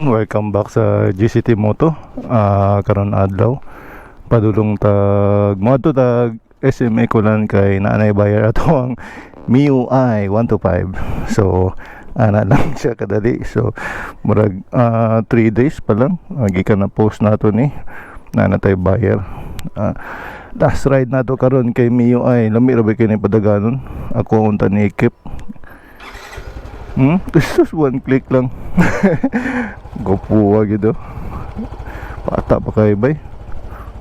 Welcome back sa GCT Moto. Ah, karon adlaw. Padulong tag mo to tag SMA ko lang kay naanay bayar ato ang MIUI 125. So ana lang siya kadali. So murag 3 days pa lang agi ka na post nato ni na natay bayar. Ah, last ride nato karon kay MIUI. Lami ra ba kay ni padaganon? Ako unta ni Kip. Hmm? Just one click lang. Gopuwa gitu. Pata pa kayo bay.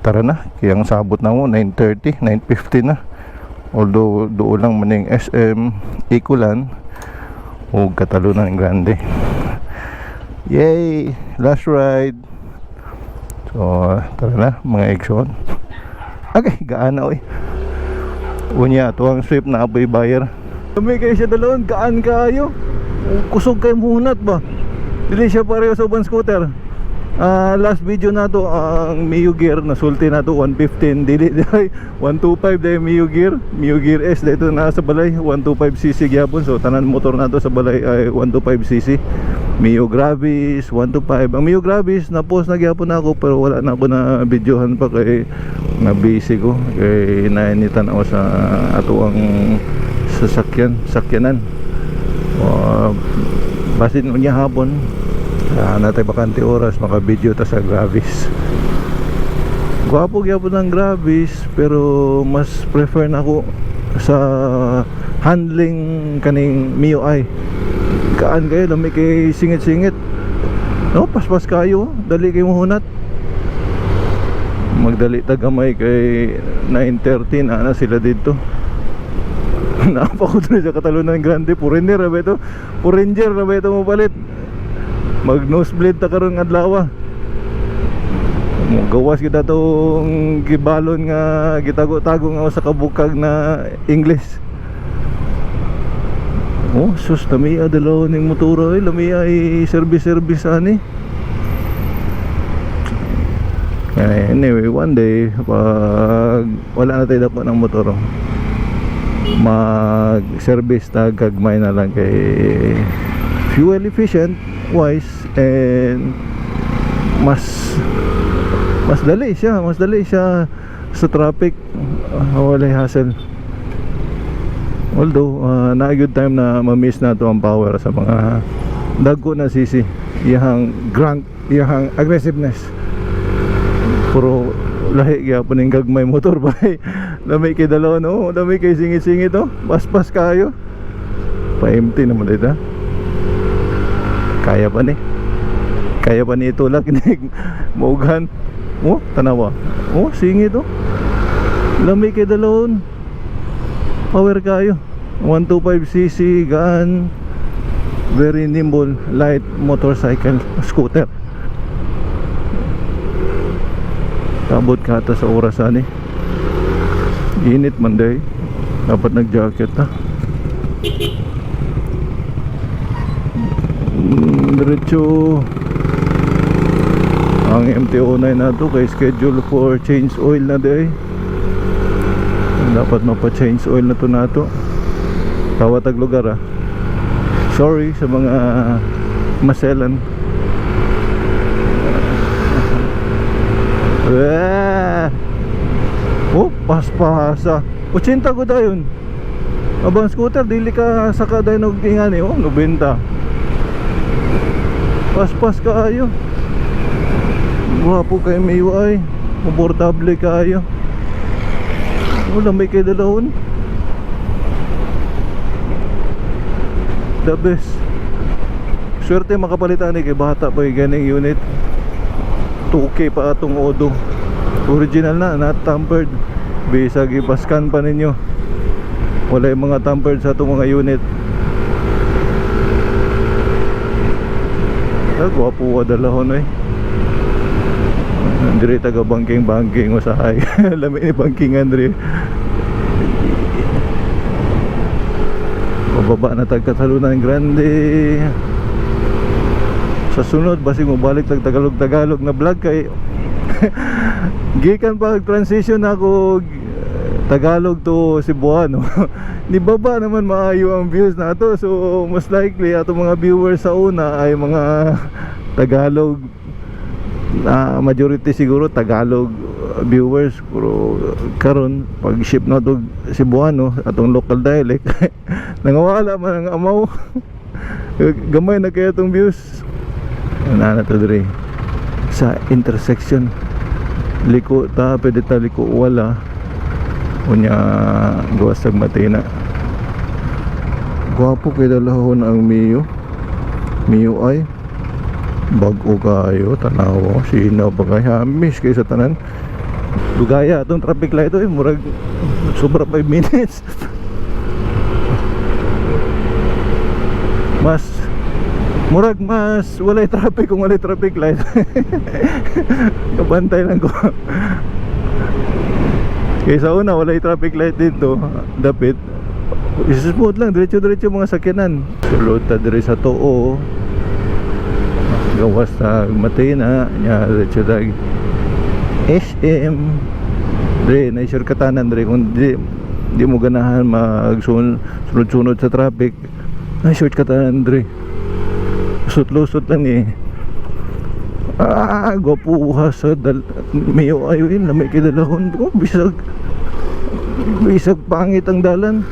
Tara na. Kaya ang sabot na mo 9.30, 9.50 na. Although doon lang maning SM Ikulan o Katalunan Grande. Yay! Last ride. So, tara na mga Exxon. Okay, gaan na oy. Unya, tuwang swift na aboy bayar. Kami kayo siya dalawang, gaan kayo. Kusog kayo munat ba? Dili siya pareho sa uban scooter. Ah, last video na to ang Mio Gear na sulti na to 115 dili dai 125 dai Mio Gear. Mio Gear S dito na sa balay 125cc gyapon. So tanan motor na to sa balay ay 125cc Mio Gravis 125 ang Mio Gravis na post na gyapon ako pero wala na ako na videohan pa kay na busy ko. Kay nainitan ako sa ato ang sasakyan sakyanan uh, basin niya hapon uh, natay bakante oras maka-video ta sa Gravis. Gwapo gyapon ng Gravis pero mas prefer na ako sa handling kaning MIUI kaan kayo dami kay singit-singit. No paspas kayo dali kayo mahunat. Magdali tagamay kay 9.30 na na sila dito Napa ko doon sa Katalunan Grande. Purinder rabe ito? Puringer rabe ito mo palit Mag nosebleed ta karon adlaw Gawas kita tong gibalon nga gitago-tago nga sa kabukag na English Oh, sus lamiya dalaw ning motor ay lamiya ay service-service ani. Eh, Anyway, one day pag wala na tayo dapat ng motor mag-service na gagmay na lang kay fuel efficient wise and mas mas dali siya mas dali siya sa traffic. Uh, walay hassle. Although uh, na good time na ma-miss na to ang power sa mga dagko na sisi. Iyahang grant iyahang aggressiveness. Puro lahi gyapon ning gagmay motor ba lamay kay dalawa no? Lamay kay singit-singit oh paspas kayo. Pa empty naman dito kaya pa ni. Kaya pa ni itulak ni maughan oh tanawa. Oh singit oh lamay kay dalawon power kayo. 125cc gaan very nimble light motorcycle scooter. Tabot ka ata sa oras ani. Init man day. Dapat nag-jacket ha. Mm, Diretso ang MT-09 na to kay schedule for change oil na day. Dapat mapa-change oil na to na to. Tawatag lugar ha. Sorry sa mga maselan. Eh. Oh, paspasa. 80 ko dayon. Abang scooter dili ka saka dayon og ingani oh, 90. Paspas kaayo. Guwapo kay MIUI. Komportable kaayo. Wala may kay dalawon. The best. Swerte makapalitan ni kay bata pa yung ganing unit. 2K pa atong Odo original na not tampered bisag ipascan pa ninyo. Wala yung mga tampered sa itong mga unit. Nagwapo ka dalahon eh. Andre taga banking banking usahay lami ni banking Andre. Pababa na tag Katalunan Grande. Sa sunod basig mo balik tag Tagalog Tagalog na vlog kay gikan pa transition ako Tagalog to Cebuano. Ni baba naman maayo ang views na to? So most likely ato mga viewers sa una ay mga Tagalog. Na majority siguro Tagalog viewers. Pero karon pag ship na to Cebuano atong local dialect nangawala man ang amaw. Gamay na kaya tong views. Ana na to sa intersection liko ta pwede ta liko wala. Unya gawas sa matina gwapo kay dalahon ang Mio Mio ay bago kayo tanaw sino ba kaya miss kay sa tanan? Lugaya itong traffic light eh murag sobra 5 minutes mas murag mas walay traffic kung walay traffic light. Kabantay lang ko. Kaysa una walay traffic light dito dapit. Smooth lang diretso diretso mga sakyanan. Sulod ta dire sa tuo gawas sa Matina nya diretso dag SM dire na shortcutanan dire kung di di mo ganahan magsunod-sunod sa traffic. Ay shortcutanan dire lusot-lusot lang eh ah gwapuha sa dal mayo ayun na may kidalahon ko bisag bisag pangit ang dalan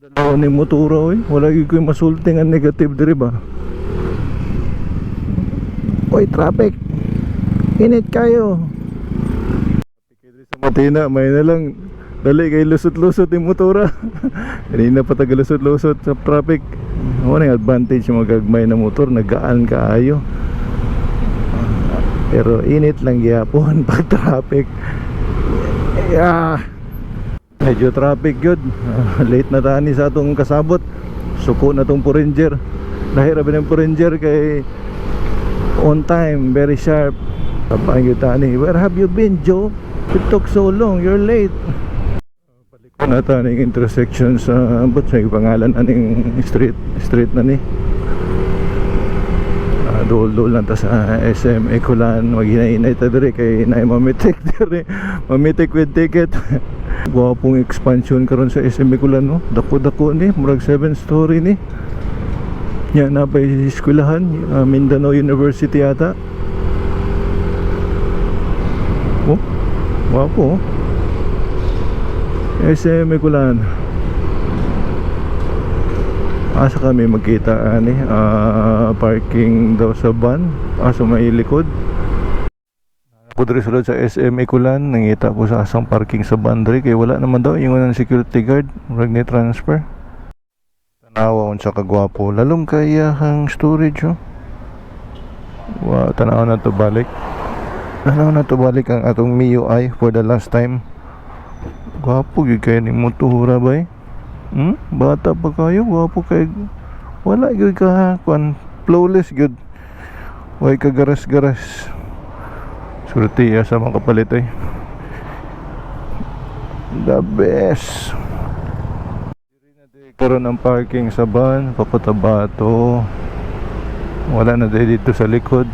dalawang ni motora oy wala gyud koy masulting ang negative dire ba Oy, traffic. Init kayo. Sa Matina, may na lang. Dali kay lusot-lusot yung motora. Kanina pa tagalusot-lusot sa traffic. Ano yung advantage yung magagmay na motor, nagaan kaayo. Pero init lang gyapon pag traffic. Yeah. Medyo traffic yun. Ah, late na tani sa atong kasabot. Suko na tong Puranger. Dahil rabi ng Puranger kay on time, very sharp. Kapag yung tani, where have you been, Joe? It took so long, you're late. Na tani intersection sa, ba't may pangalan na ning street, street na ni. Uh, Dol-dol lang ta sa SM Ecolan, maghinainay ta dire kay na mamitik dire, mamitik with ticket. Gwapong expansion karon sa SM Ecolan no. Dako-dako ni, murag 7 story ni. Yan na pa eskwelahan uh, Mindanao University ata Oh Wapo oh SM Kulan Asa kami magkita ani uh, Parking daw sa van. Asa may likod. Diri sulod sa SM Kulan Nangita po sa asang parking sa bandre Kaya wala naman daw. Yung unang security guard. Murag ni transfer. Tanawa unsa ka gwapo lalong kaya ang storage oh. Wow tanaw na to balik. Tanaw na to balik ang atong MIUI for the last time gwapo gyud kay ni motora bay hmm? bata pa kayo gwapo kay wala gyud ka kwan flawless gyud. Way ka garas-garas. Surti ya sa mga kapalit ay the best. Karon ng parking sa van papunta Bato wala na dito sa likod